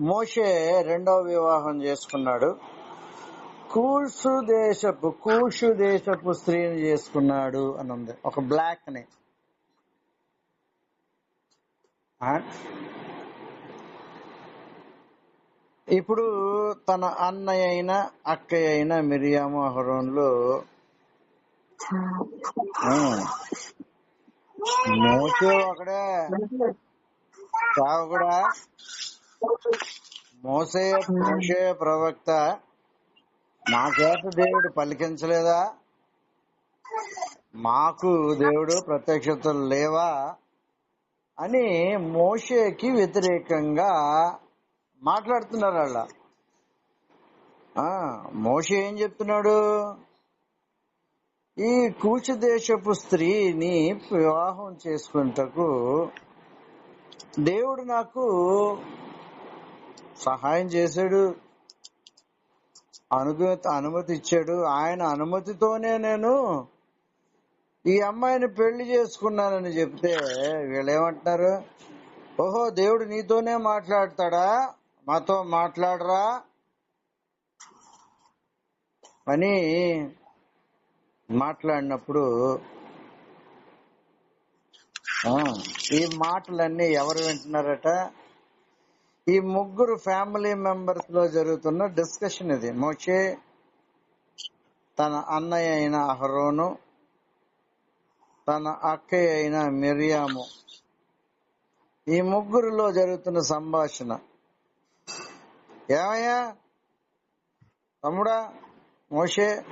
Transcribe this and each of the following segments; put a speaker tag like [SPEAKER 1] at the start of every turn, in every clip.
[SPEAKER 1] మోషే రెండవ వివాహం చేసుకున్నాడు. కూషు దేశపు కూషు దేశపు స్త్రీని చేసుకున్నాడు అని ఉంది ఒక బ్లాక్ని. ఇప్పుడు తన అన్నయ్య అయిన అక్కయ్య అయిన మిరియాము అహరోన్లు మోసే ఒకడే. కూడా. మోసే మోసే ప్రవక్త మా చేత దేవుడు పలికించలేదా? మాకు దేవుడు ప్రత్యక్షతలు లేవా? అని మోషేకి వ్యతిరేకంగా మాట్లాడుతున్నారు వాళ్ళ ఆ, మోషే ఏం చెప్తున్నాడు? ఈ కూచ దేశపు స్త్రీని వివాహం చేసుకుంటకు దేవుడు నాకు సహాయం చేశాడు. అనుమతి అనుమతి ఇచ్చాడు. ఆయన అనుమతితోనే నేను ఈ అమ్మాయిని పెళ్ళి చేసుకున్నానని చెప్తే వీళ్ళేమంటున్నారు? ఓహో దేవుడు నీతోనే మాట్లాడతాడా? మాతో మాట్లాడరా? అని మాట్లాడినప్పుడు ఈ మాటలన్నీ ఎవరు వింటున్నారట? ఈ ముగ్గురు ఫ్యామిలీ మెంబర్స్లో జరుగుతున్న డిస్కషన్ ఇది. మోషే తన అన్నయ్య అయిన అహరోను తన అక్కయ్య అయిన మిరియాము. ఈ ముగ్గురులో జరుగుతున్న సంభాషణ. ఏమయ్యా? తమ్ముడా మోషే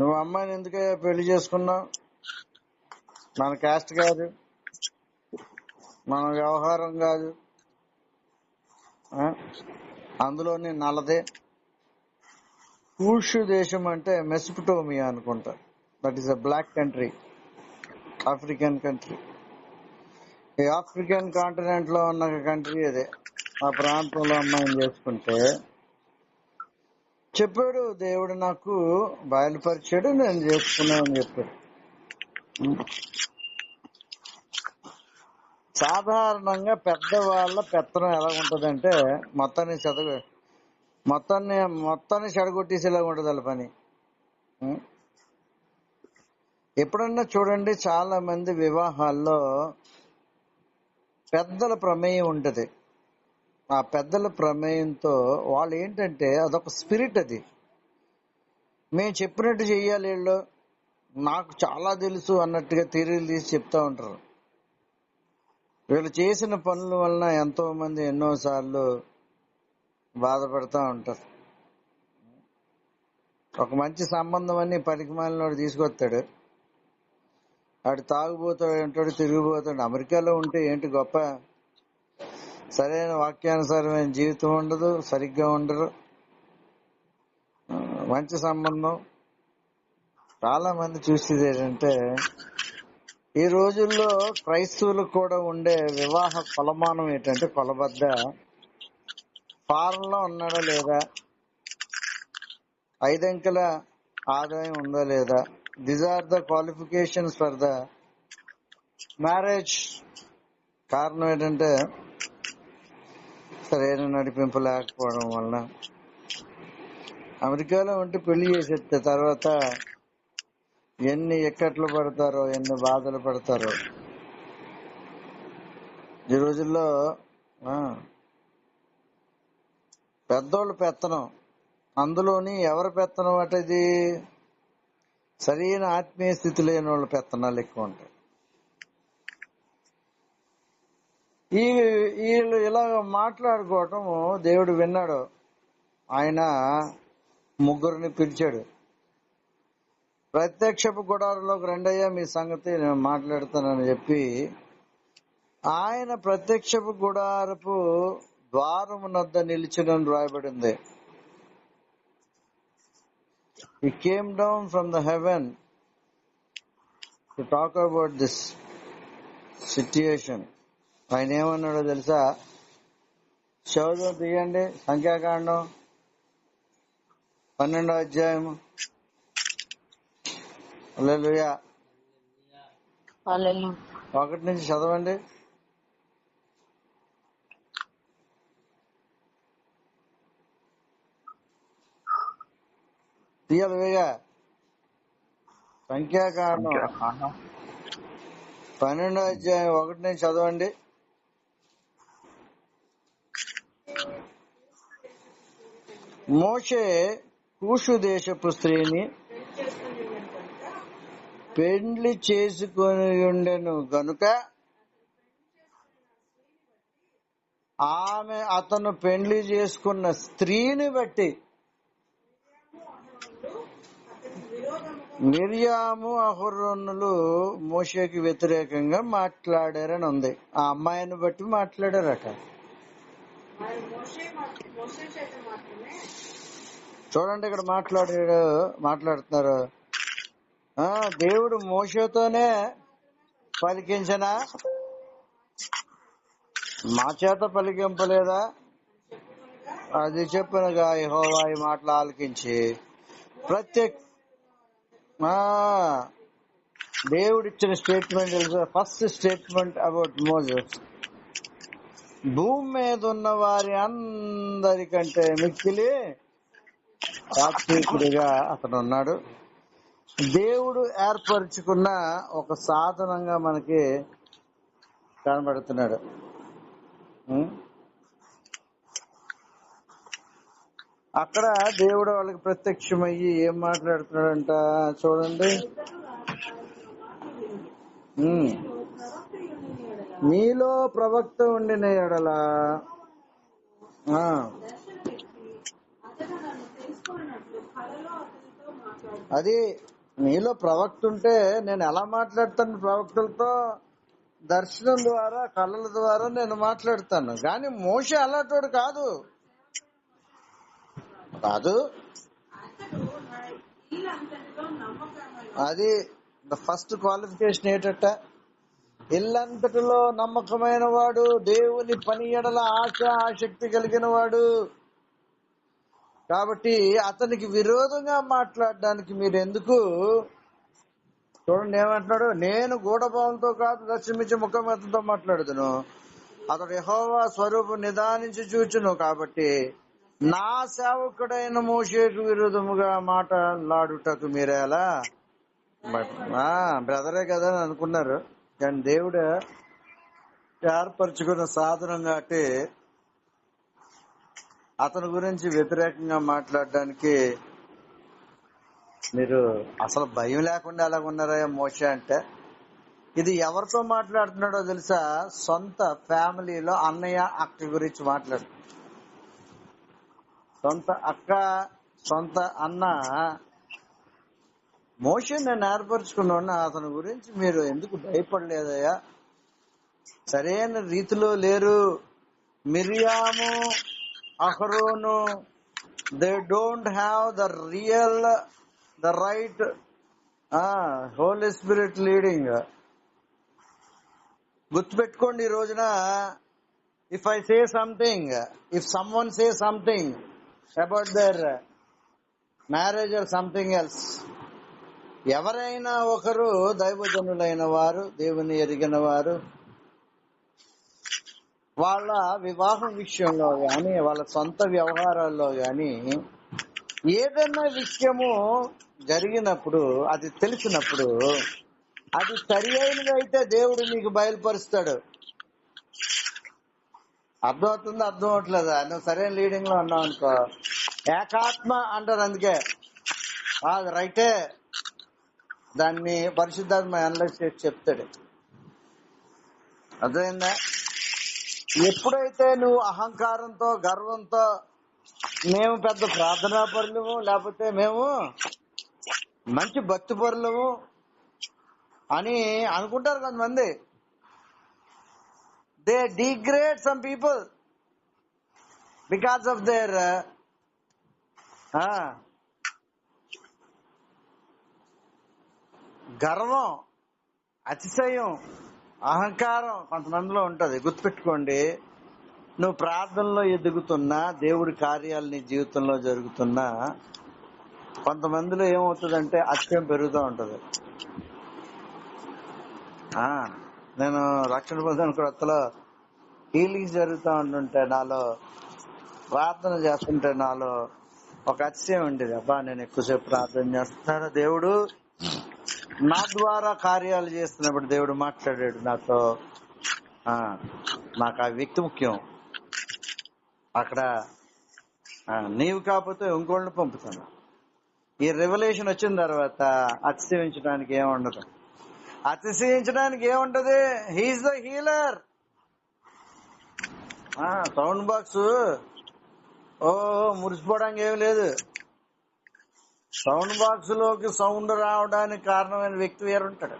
[SPEAKER 1] నువ్వు అమ్మాయిని ఎందుకయ్యా పెళ్ళి చేసుకున్నావు? మన కాస్ట్ కాదు మన వ్యవహారం కాదు. అందులోని నల్లదే. కూషు దేశం అంటే మెస్పిటోమియా అనుకుంటా. That is a black country African country ఈ ఆఫ్రికన్ కాంటినెంట్లో ఉన్న కంట్రీ అదే. ఆ ప్రాంతంలో అమ్మాయిని చేసుకుంటే చెప్పాడు దేవుడు నాకు బయలుపరిచాడు నేను చేసుకున్నామని చెప్పాడు. సాధారణంగా పెద్దవాళ్ళ పెత్తనం ఎలా ఉంటదంటే మొత్తాన్ని చదువు మొత్తాన్ని మొత్తాన్ని చెడగొట్టేసేలాగా ఉంటది వాళ్ళ పని. ఎప్పుడన్నా చూడండి చాలా మంది వివాహాల్లో పెద్దల ప్రమేయం ఉంటది. ఆ పెద్దల ప్రమేయంతో వాళ్ళు ఏంటంటే అదొక స్పిరిట్ అది. మేము చెప్పినట్టు చెయ్యాలి వీళ్ళు. నాకు చాలా తెలుసు అన్నట్టుగా తీరీలు తీసి చెప్తా ఉంటారు. వీళ్ళు చేసిన పనుల వలన ఎంతో మంది ఎన్నోసార్లు బాధపడుతూ బాధపడతా ఉంటారు. ఒక మంచి సంబంధం అని పరికమాలను తీసుకొస్తాడు. ఆడు తాగుబోతాడు అంటాడు తిరిగిపోతాడు. అమెరికాలో ఉంటే ఏంటి గొప్ప? సరైన వాక్యానుసారమైన జీవితం ఉండదు సరిగ్గా ఉండరు. మంచి సంబంధం. చాలా మంది చూసేది ఏంటంటే ఈ రోజుల్లో క్రైస్తవులకు కూడా ఉండే వివాహ కొలమానం ఏంటంటే కొలబద్ద. ఫారెన్లో ఉన్నాడా లేదా? ఐదంకెల ఆదాయం ఉందా లేదా? This are the qualifications for the marriage కారణం ఏంటంటే సరైన నడిపింపు లేకపోవడం వలన. అమెరికాలో ఉంటే పెళ్ళి చేసేస్తే తర్వాత ఎన్ని ఇక్కట్లు పడతారో ఎన్ని బాధలు పడతారో. ఈ రోజుల్లో పెద్దోళ్ళు పెత్తనం. అందులోని ఎవరి పెత్తనం అంటే ఇది సరైన ఆత్మీయ స్థితి లేని వాళ్ళ పెత్తనాలు ఎక్కువ ఉంటాయి. ఈ వీళ్ళు ఇలా మాట్లాడుకోవటం దేవుడు విన్నాడు. ఆయన ముగ్గురిని పిలిచాడు. ప్రత్యక్షపు గుడారంలోకి రెండయ్యా మీ సంగతి నేను మాట్లాడుతానని చెప్పి ఆయన ప్రత్యక్షపు గుడారపు ద్వారము నద్ద నిలిచినని రాయబడింది. He came down from the heaven to talk about this situation ఆయన ఏమన్నాడో తెలుసా? చదువు తీయండి సంఖ్యాకాండం పన్నెండో అధ్యాయము. ఒకటి నుంచి చదవండి. తీయలుగా
[SPEAKER 2] సంఖ్యాకారణం
[SPEAKER 1] పన్నెండో అధ్యాయం ఒకటి నుంచి చదవండి. మోషే కూషు దేశపు స్త్రీని పెండ్లి చేసుకొని ఉండెను గనుక ఆమె అతను పెండ్లి చేసుకున్న స్త్రీని బట్టి మిరియాము అహురోనులు మోషేకి వ్యతిరేకంగా మాట్లాడారని ఉంది. ఆ అమ్మాయిని బట్టి మాట్లాడారట. చూడండి ఇక్కడ మాట్లాడాడు మాట్లాడుతున్నారు. దేవుడు మోసతోనే పలికించిన మా చేత పలికింపలేదా? అది చెప్పినగా యెహోవా ఈ మాటలు ఆలకించి ప్రత్యేక ఆ, దేవుడిచ్చిన statement first statement about Moses భూమి మీద ఉన్న వారి అందరికంటే మిక్కిలి సాత్వికుడిగా అతను ఉన్నాడు దేవుడు ఏర్పరచుకున్న ఒక సాధనంగా మనకి కనబడుతున్నాడు? అక్కడ దేవుడు వాళ్ళకి ప్రత్యక్షమయ్యి ఏం మాట్లాడుతున్నాడంట చూడండి. మీలో ప్రవక్త ఉండిన ఎడల. అది మీలో ప్రవక్త ఉంటే నేను ఎలా మాట్లాడతాను ప్రవక్తలతో? దర్శనం ద్వారా కళ్ళల ద్వారా నేను మాట్లాడతాను. కానీ మోష అలాంటోడు కాదు. కాదు. అది ద ఫస్ట్ క్వాలిఫికేషన్ ఏంటంట? ఇల్లంతటిలో నమ్మకమైన వాడు దేవుని పని ఎడల ఆశ ఆసక్తి కలిగిన వాడు. కాబట్టి అతనికి విరోధంగా మాట్లాడడానికి మీరు ఎందుకు? చూడండి ఏమంటున్నాడు? నేను గూఢభావంతో కాదు దర్శనమిచ్చి ముఖమతంతో మాట్లాడుదును. అతడు యహోవా స్వరూపం నిదానించి చూచును కాబట్టి నా సేవకుడైన మోషేకు విరోధముగా మాట్లాడుటకు మీరేలా బ్రదరే కదా అని అనుకున్నారు. కానీ దేవుడు ఏర్పరచుకున్న సాధనం కాబట్టి అతని గురించి వ్యతిరేకంగా మాట్లాడడానికి మీరు అసలు భయం లేకుండా ఎలా ఉన్నారా మోష అంటే ఇది ఎవరితో మాట్లాడుతున్నాడో తెలుసా? సొంత ఫ్యామిలీలో అన్నయ్య అక్క గురించి మాట్లాడు సొంత అక్క సొంత అన్న. మోషే నేను ఏర్పరచుకున్నాను అతని గురించి మీరు ఎందుకు భయపడలేదయ్యా? సరైన రీతిలో లేరు. మిరియాము అహరోను they don't have the real the right holy spirit leading గుర్తుపెట్టుకోండి ఈ రోజున if I say something if someone say something about their marriage or something else ఎవరైనా ఒకరు దైవజనులైన వారు దేవుని ఎరిగిన వారు వాళ్ళ వివాహం విషయంలో గాని వాళ్ళ సొంత వ్యవహారాల్లో గాని ఏదైనా విషయము జరిగినప్పుడు అది తెలిసినప్పుడు అది సరి అయినది అయితే దేవుడు మీకు బయలుపరుస్తాడు. అర్థమవుతుందా అర్థం అవట్లేదా నువ్వు సరైన లీడింగ్లో ఉన్నావు అనుకో. ఏకాత్మ అంటారు అందుకే. అది రైటే. దాన్ని పరిశుద్ధాత్మ అనలైజ్ చేసి చెప్తాడు. అర్థమైందా? ఎప్పుడైతే నువ్వు అహంకారంతో గర్వంతో మేము పెద్ద ప్రార్థనా పరులము లేకపోతే మేము మంచి భక్తి పరులము అని అనుకుంటారు కొంతమంది. They degrade some people because of their గర్వం అతిశయం అహంకారం కొంతమందిలో ఉంటుంది. గుర్తుపెట్టుకోండి నువ్వు ప్రార్థనలో ఎదుగుతున్నా దేవుడి కార్యాలు నీ జీవితంలో జరుగుతున్నా కొంతమందిలో ఏమవుతుందంటే అత్యం పెరుగుతూ ఉంటుంది. ఆ నేను రక్షణ పొందిన కొత్తలో హీలింగ్స్ జరుగుతూ ఉంటుంటే నాలో ప్రార్థన చేస్తుంటే నాలో ఒక అతిశయం ఉండేది. అబ్బా నేను ఎక్కువసేపు ప్రార్థన చేస్తున్నాను దేవుడు? నా ద్వారా కార్యాలు చేస్తున్నప్పుడు దేవుడు మాట్లాడాడు నాతో. ఆ, నాకు ఆ వ్యక్తి ముఖ్యం. అక్కడ నీవు కాకపోతే ఇంకోళ్ళని పంపుతాను. ఈ రెవల్యూషన్ వచ్చిన తర్వాత అతిశయించడానికి ఏముండదు అతిశయించడానికి ఏముంటది he is the healer sound box ఓ మురిసిపోవడానికి ఏమి లేదు. సౌండ్ బాక్స్లోకి సౌండ్ రావడానికి కారణమైన వ్యక్తి వేరుంటాడు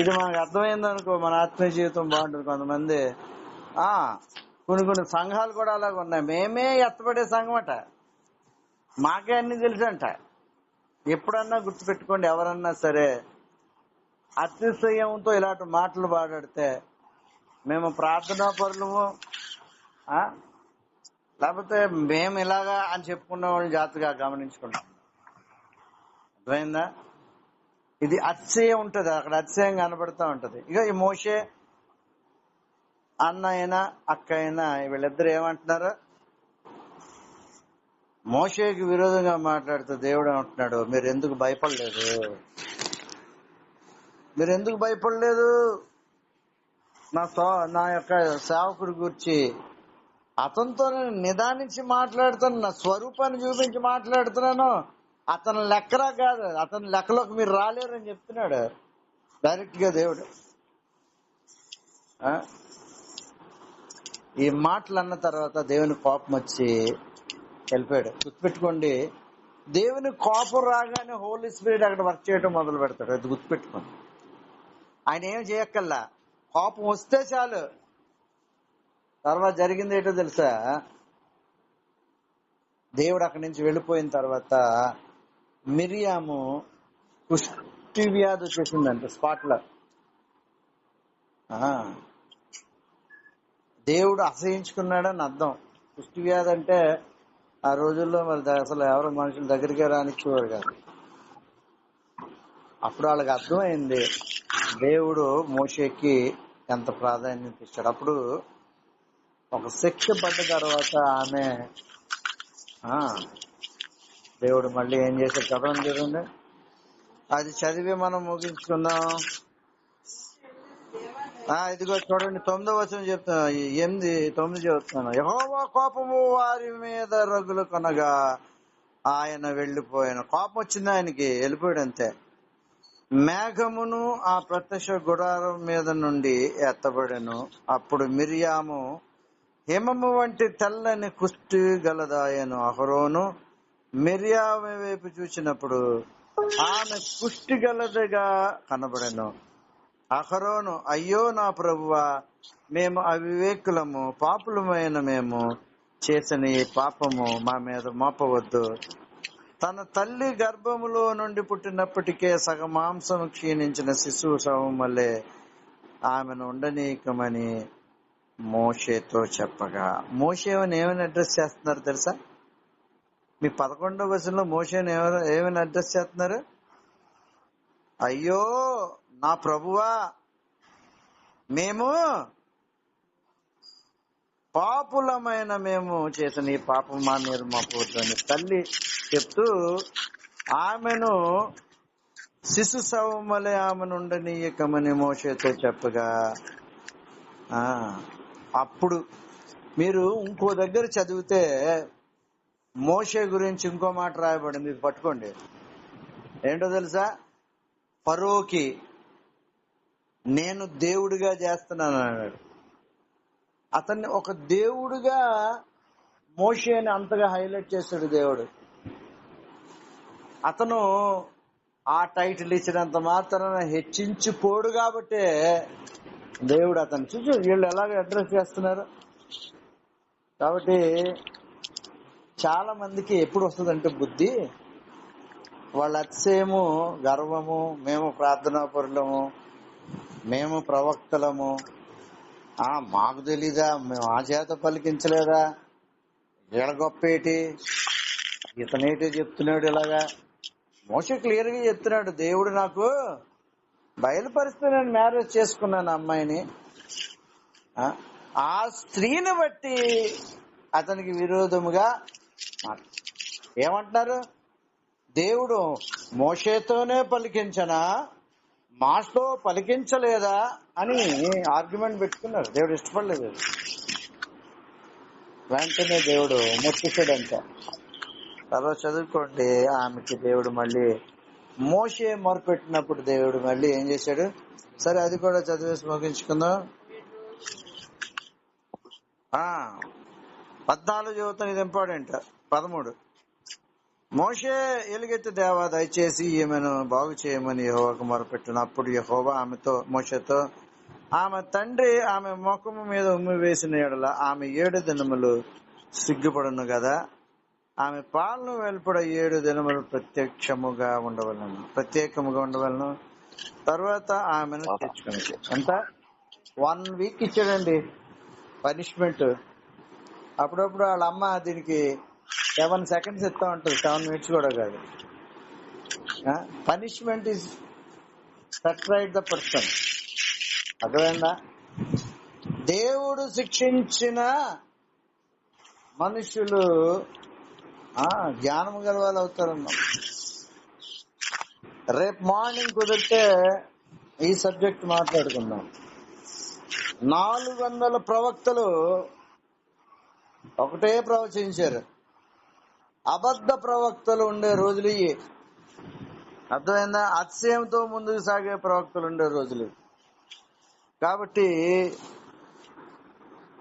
[SPEAKER 1] ఇది మనకు అర్థమైంది అనుకో మన ఆత్మీయ జీవితం బాగుంటుంది కొంతమంది. ఆ కొన్ని కొన్ని సంఘాలు కూడా అలాగ ఉన్నాయి. మేమే ఎత్తపడే సంఘం అట. మాకే అన్ని తెలుసంట. ఎప్పుడన్నా గుర్తుపెట్టుకోండి ఎవరన్నా సరే అతిశయంతో ఇలాంటి మాటలు మాట్లాడితే మేము ప్రార్థనా పరులము ఆ? లేకపోతే మేము ఇలాగా అని చెప్పుకున్న వాళ్ళని జాగ్రత్తగా గమనించుకున్నాం అర్థమైందా? ఇది అతిశయం ఉంటది. అక్కడ అతిశయం కనబడుతూ ఉంటది. ఇక ఈ మోషే అన్న అయినా అక్క అయినా వీళ్ళిద్దరు ఏమంటున్నారు? మోషేకి విరోధంగా మాట్లాడుతూ దేవుడు అంటున్నాడు మీరు ఎందుకు భయపడలేదు? మీరు ఎందుకు భయపడలేదు? నా సో నా యొక్క సేవకుడి గురించి అతనితో నిదానించి మాట్లాడుతాను నా స్వరూపాన్ని చూపించి మాట్లాడుతున్నాను. అతని లెక్కరా కాదు అతని లెక్కలోకి మీరు రాలేరని చెప్తున్నాడు. డైరెక్ట్గా దేవుడు. ఆ? ఈ మాటలు అన్న తర్వాత దేవుని కోపం వచ్చి వెళ్ళిపోయాడు. గుర్తుపెట్టుకోండి దేవుని కోపం రాగానే హోలీ స్పిరిట్ అక్కడ వర్క్ చేయడం మొదలు పెడతాడు అది గుర్తుపెట్టుకోండి. ఆయన ఏం చేయక్కల్లా కోపం వస్తే చాలు. తర్వాత జరిగింది ఏంటో తెలుసా? దేవుడు అక్కడి నుంచి వెళ్ళిపోయిన తర్వాత మిరియాము కుష్టి వ్యాధి వచ్చేసిందంట స్పాట్లో. ఆ. దేవుడు అసహించుకున్నాడని అర్థం. కుష్టి వ్యాధి అంటే ఆ రోజుల్లో మరి అసలు ఎవరు మనుషుల దగ్గరికే రానిచ్చేవారు కాదు. అప్పుడు వాళ్ళకి అర్థమైంది దేవుడు మోషేకి ఎంత ప్రాధాన్యత ఇచ్చాడు. అప్పుడు ఒక శిక్ష పడ్డ తర్వాత ఆమె ఆ దేవుడు మళ్ళీ ఏం చేసే చదవండి చూడండి అది చదివి మనం ముగించుకుందాం. ఆ ఇదిగో చూడండి తొమ్మిదో వచ్చిన చెప్తున్నా. ఎనిమిది తొమ్మిది చెప్తున్నాను యహోవా కోపము వారి మీద రగులు కొనగా ఆయన వెళ్ళిపోయాను. కోపం వచ్చింది ఆయనకి? వెళ్ళిపోయాడు అంతే. మేఘమును ఆ ప్రత్యక్ష గుడారం మీద నుండి ఎత్తబడెను. అప్పుడు మిరియాము హిమము వంటి తెల్లని కుష్టి గలదాయను అహరోను మిర్యామె వైపు చూసినప్పుడు ఆమె కుష్టి గలదిగా కనబడెను. అహరోను అయ్యో నా ప్రభువా మేము అవివేకులము పాపులమైన మేము చేసిన ఈ పాపము మా మీద మోపవద్దు. తన తల్లి గర్భములో నుండి పుట్టినప్పటికే సగ మాంసం క్షీణించిన శిశువు శవం వల్లే ఆమెను ఉండనీయకమని మోషేతో చెప్పగా మోషేవని ఏమని అడ్రస్ చేస్తున్నారు తెలుసా? మీ పదకొండవ వచనంలో మోషేని ఏమని ఏమని అడ్రస్ చేస్తున్నారు? అయ్యో నా ప్రభువా మేము పాపులమైన మేము చేసిన ఈ పాపం మా మీరు మోపవద్దని తల్లి చెప్తూ ఆమెను శిశు సౌమలే ఆమెను ఉండనీయకమని మోషేతో చెప్పగా ఆ అప్పుడు మీరు ఇంకో దగ్గర చదివితే మోషే గురించి ఇంకో మాట రాయబడింది ఇది పట్టుకోండి. ఏంటో తెలుసా? పరోకి నేను దేవుడిగా చేస్తున్నాను అన్నాడు. అతన్ని ఒక దేవుడిగా మోషేని అంతగా హైలైట్ చేశాడు దేవుడు. అతను ఆ టైటిల్ ఇచ్చినంత మాత్రాన హెచ్చించిపోడు కాబట్టే దేవుడు అతను చూసి వీళ్ళు ఎలాగ అడ్రస్ చేస్తున్నారు? కాబట్టి చాలా మందికి ఎప్పుడు వస్తుందంటే బుద్ధి వాళ్ళ అతిశయము గర్వము మేము ప్రార్థనా పరులము మేము ప్రవక్తలము. ఆ మాకు తెలీదా? మేము ఆ చేత పలికించలేదా? వీళ్ళ గొప్పేటి? ఇతనేటి చెప్తున్నాడు ఇలాగా? మోస క్లియర్గా చెప్తున్నాడు దేవుడు నాకు బయలుపరిస్తే నేను మ్యారేజ్ చేసుకున్నాను అమ్మాయిని. ఆ, ఆ స్త్రీని బట్టి అతనికి విరోధముగా ఏమంటున్నారు? దేవుడు మోషేతోనే పలికించనా? మాస్తో పలికించలేదా? అని ఆర్గ్యుమెంట్ పెట్టుకున్నారు. దేవుడు ఇష్టపడలేదు. వెంటనే దేవుడు ముట్టించాడంట తర్వాత చదువుకోండి. ఆమెకి దేవుడు మళ్ళీ మోషే మొరపెట్టినప్పుడు దేవుడు మళ్ళీ ఏం చేశాడు? సరే అది కూడా చదివేసి ముగించుకుందాం. ఆ పద్నాలుగు చదువుతాం ఇది ఇంపార్టెంట్ పదమూడు. మోషే ఎలుగెత్తి దేవా దయచేసి ఈమెను బాగు చేయమని యహోవాకు మొరపెట్టినప్పుడు యహోవా ఆమెతో మోషతో ఆమె తండ్రి ఆమె ముఖము మీద ఉమ్మి వేసిన ఎడల ఆమె ఏడు దినములు సిగ్గుపడును కదా ఆమె పాలను వెలుపడ ఏడు దినములు ప్రత్యక్షముగా ఉండవలను ప్రత్యేకముగా ఉండవలను. తర్వాత ఆమెను తెచ్చుకుని ఎంత? వన్ వీక్ ఇచ్చాడండి పనిష్మెంట్. అప్పుడప్పుడు వాళ్ళ అమ్మ దీనికి సెవెన్ సెకండ్స్ ఇస్తా ఉంటుంది సెవెన్ మినిట్స్ కూడా కాదు. Punishment is straight the person. అర్థమైందా? దేవుడు శిక్షించిన మనుషులు జ్ఞానం గల వాళ్ళు అవుతారన్నా రేపు మార్నింగ్ కుదిరితే ఈ సబ్జెక్ట్ మాట్లాడుకుందాం. నాలుగు వందల ప్రవక్తలు ఒకటే ప్రవచించారు. అబద్ధ ప్రవక్తలు ఉండే రోజులు ఇవి అర్థమైందా? అతిశయంతో ముందుకు సాగే ప్రవక్తలు ఉండే రోజులు. కాబట్టి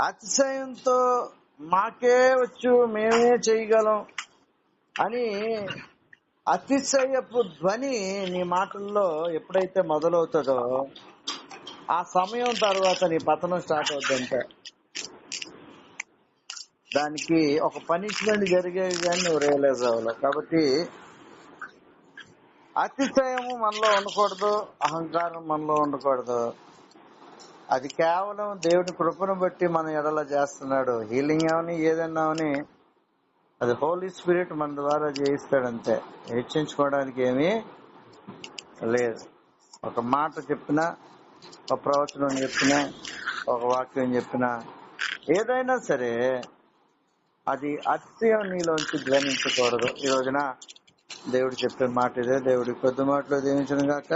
[SPEAKER 1] అతిశయంతో మాకే వచ్చు మేమే చేయగలం. అని అతిశయపు ధ్వని నీ మాటల్లో ఎప్పుడైతే మొదలవుతుందో ఆ సమయం తర్వాత నీ పతనం స్టార్ట్ అవుతుందంటే. దానికి ఒక పనిష్మెంట్ జరిగేది కానీ నువ్వు రియలైజ్ అవ్వాలి. కాబట్టి అతిశయము మనలో ఉండకూడదు అహంకారం మనలో ఉండకూడదు. అది కేవలం దేవుని కృపను బట్టి మన ఎడలా చేస్తున్నాడు. హీలింగ్ అవని ఏదన్నామని అది హోలీ స్పిరిట్ మన ద్వారా చేయిస్తాడు అంతే హెచ్చించుకోవడానికి ఏమీ లేదు. ఒక మాట చెప్పినా ఒక ప్రవచనం చెప్పినా ఒక వాక్యం చెప్పినా ఏదైనా సరే అది అత్యం నీలోంచి ధ్వనించకూడదు ఈ రోజున దేవుడు చెప్పే మాట ఇదే. దేవుడి కొద్ది మాటలు దీవించను గాక.